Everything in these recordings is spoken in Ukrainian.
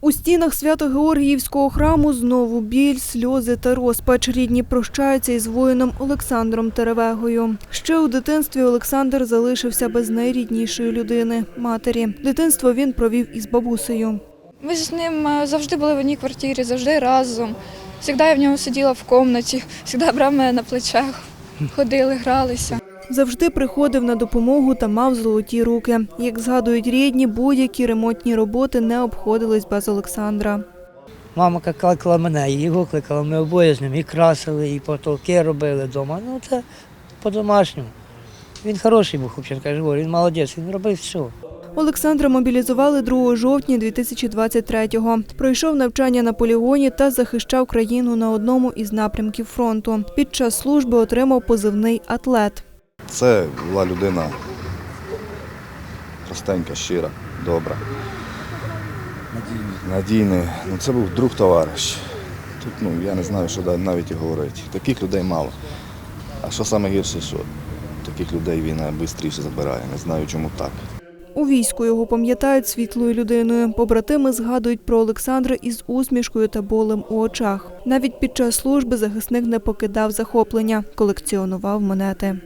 У стінах Свято-Георгіївського храму знову біль, сльози та розпач. Рідні прощаються із воїном Олександром Теревегою. Ще у дитинстві Олександр залишився без найріднішої людини матері. Дитинство він провів із бабусею. Ми з ним е, завжди були в одній квартирі, завжди разом. Завжди я в нього сиділа в кімнаті, завжди брав мене на плечах. Ходили, гралися. Завжди приходив на допомогу та мав золоті руки. Як згадують рідні, будь-які ремонтні роботи не обходились без Олександра. Мама кликала мене, і його кликала, ми обоє з ним і красили, і потолки робили вдома. Ну це по-домашньому. Він хороший був хлопчик, я ж говорю, він молодець, він робив все. Олександра мобілізували 2 жовтня 2023-го. Пройшов навчання на полігоні та захищав країну на одному із напрямків фронту. Під час служби отримав позивний атлет. Це була людина простенька, щира, добра. Надійний. Ну, це був друг товариш. Тут ну, я не знаю, що навіть і говорити. Таких людей мало. А що саме гірше, що таких людей війна швидше забирає. Не знаю, чому так. У війську його пам'ятають світлою людиною. Побратими згадують про Олександра із усмішкою та болем у очах. Навіть під час служби захисник не покидав захоплення, колекціонував монети.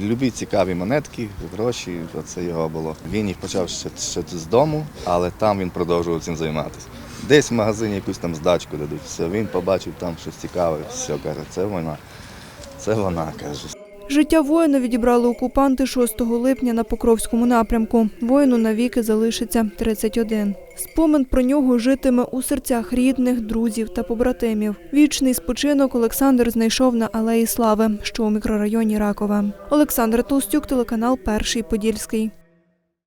Любі цікаві монетки, гроші, це його було. Він їх почав ще, ще з дому, але там він продовжував цим займатися. Десь в магазині якусь там здачку дадуть. Все, він побачив там щось цікаве, все каже, це вона. Це вона каже. Життя воїна відібрали окупанти 6 липня на Покровському напрямку. Воїну навіки залишиться 31. Спомин про нього житиме у серцях рідних, друзів та побратимів. Вічний спочинок Олександр знайшов на Алеї Слави, що у мікрорайоні Ракове. Олександр Толстюк, телеканал Перший Подільський.